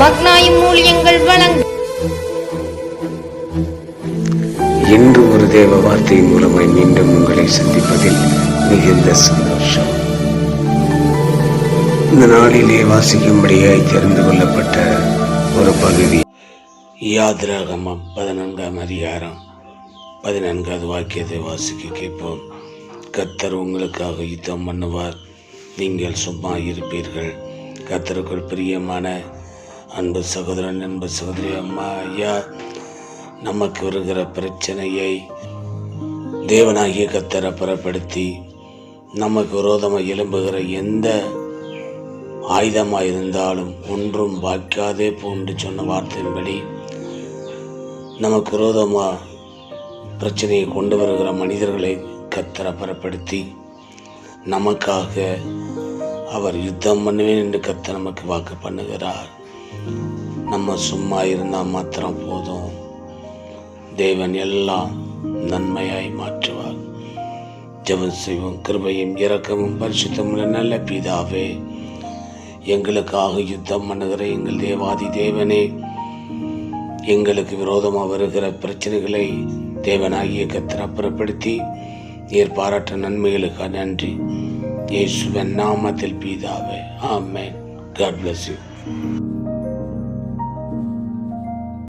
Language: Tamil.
மக்னாயும் வழங்கும் இன்று ஒரு தேவ வார்த்தை மூலமாய் மீண்டும் உங்களை சந்திப்பதில் மிகுந்த சந்தோஷம். இந்த நாளிலே வாசிக்கும்படியாய் தெரிந்து கொள்ளப்பட்ட ஒரு பகுதி. யாத்ராகமம் பதினான்காம் அதிகாரம் பதினான்காவது வாக்கியத்தை வாசிக்க கேட்போம். கத்தர் உங்களுக்காக யுத்தம் பண்ணுவார். நீங்கள் சும்மா இருப்பீர்கள். கத்தருக்குள் பிரியமான அன்பு சகோதரன் அன்பு சகோதரி அம்மா ஐயா. நமக்கு வருகிற பிரச்சனையை தேவனாகிய கத்தரை புறப்படுத்தி நமக்கு விரோதமாக எழும்புகிற எந்த ஆயுதமாக இருந்தாலும் ஒன்றும் வாய்க்காதே போன்று சொன்ன வார்த்தையின்படி நமக்கு விரோதமாக பிரச்சனையை கொண்டு வருகிற மனிதர்களை கத்தரை புறப்படுத்தி நமக்காக அவர் யுத்தம் பண்ணுவேன் என்று கத்த நமக்கு வாக்கு பண்ணுகிறார். நம்ம சும்மா இருந்தால் மாத்திரம் போதும். தேவன் எல்லாம் நன்மையாய் மாற்றுவார். ஜெபம் செய்வோம் கிருபையும் இரக்கமும் பரிசுத்தமுள்ள நல்ல பிதாவே. எங்களுக்காக யுத்தம் பண்ணுகிற எங்கள் தேவாதி தேவனே எங்களுக்கு விரோதமாக வருகிற பிரச்சனைகளை தேவனாகிய கத்தர் அப்புறப்படுத்தி நீர் பாராட்ட நன்மைகளுக்கு நன்றி. இயேசுவன் நாமத்தில் பீதாவே. ஆமென். God bless you